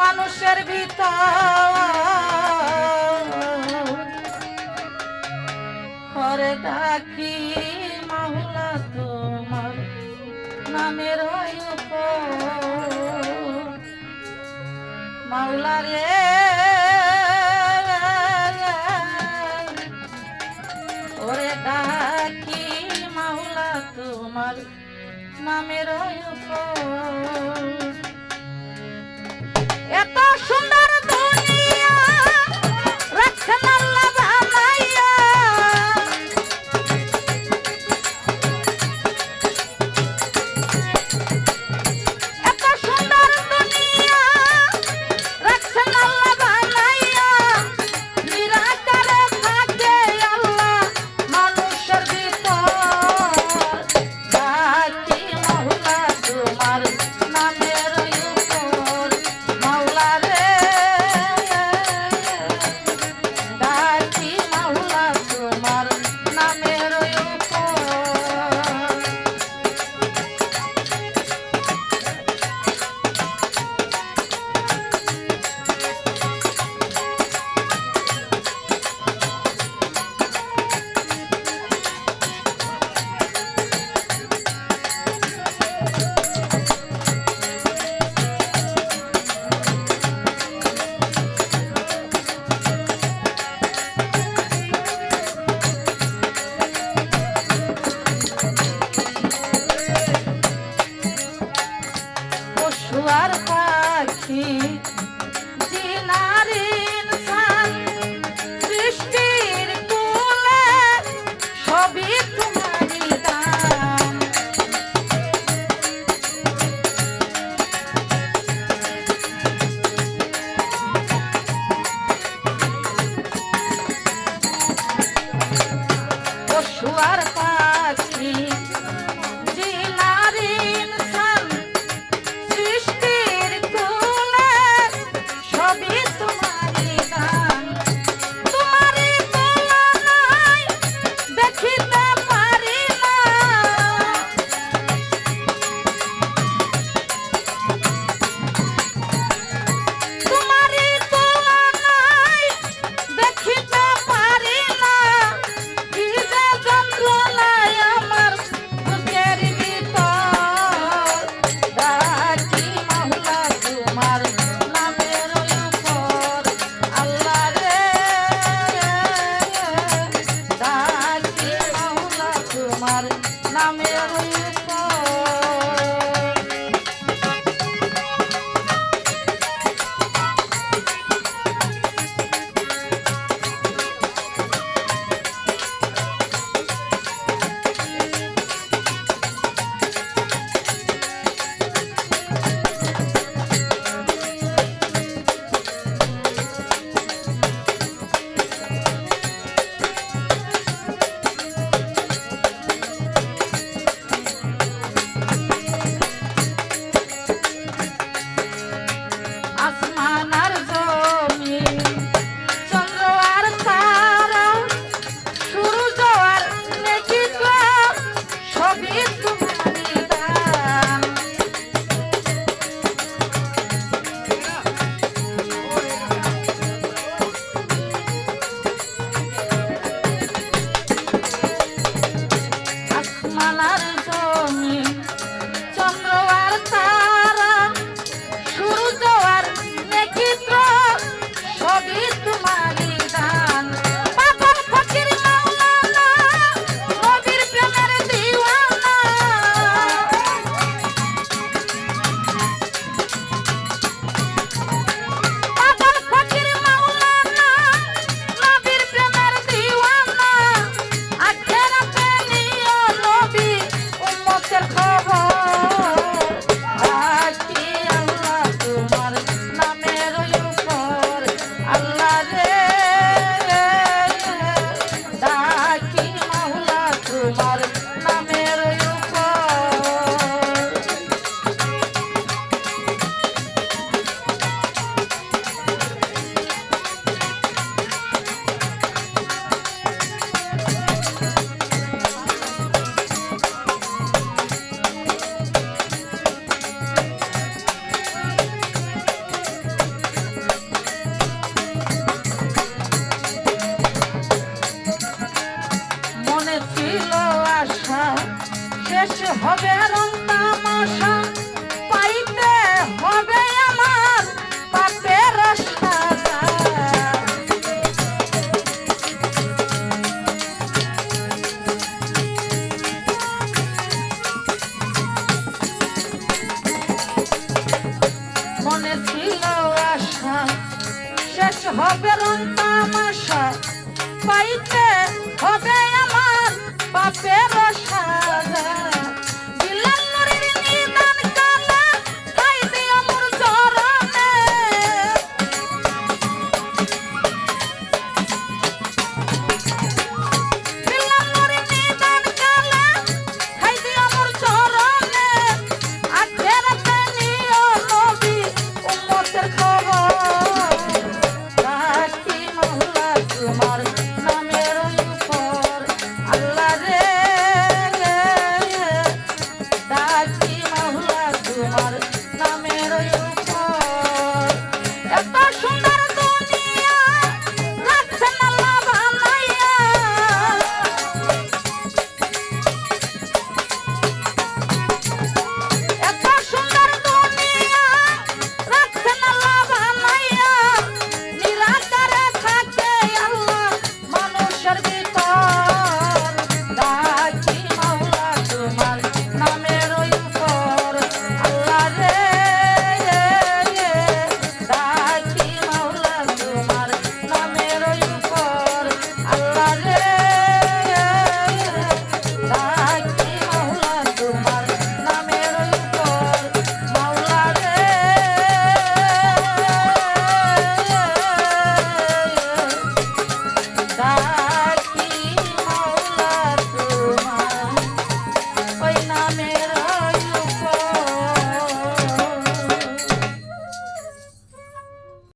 মানুষের ভিতর। ডাকি মাহুলা তোমার নামের মাওলা রে। ওরে ডাকি মাওলা তোমার নামের উপর। এত সুন্দর শেষ হবে রং তামাশা। পাইতে হবে মনে ছিল আশা। শেষ হবে রং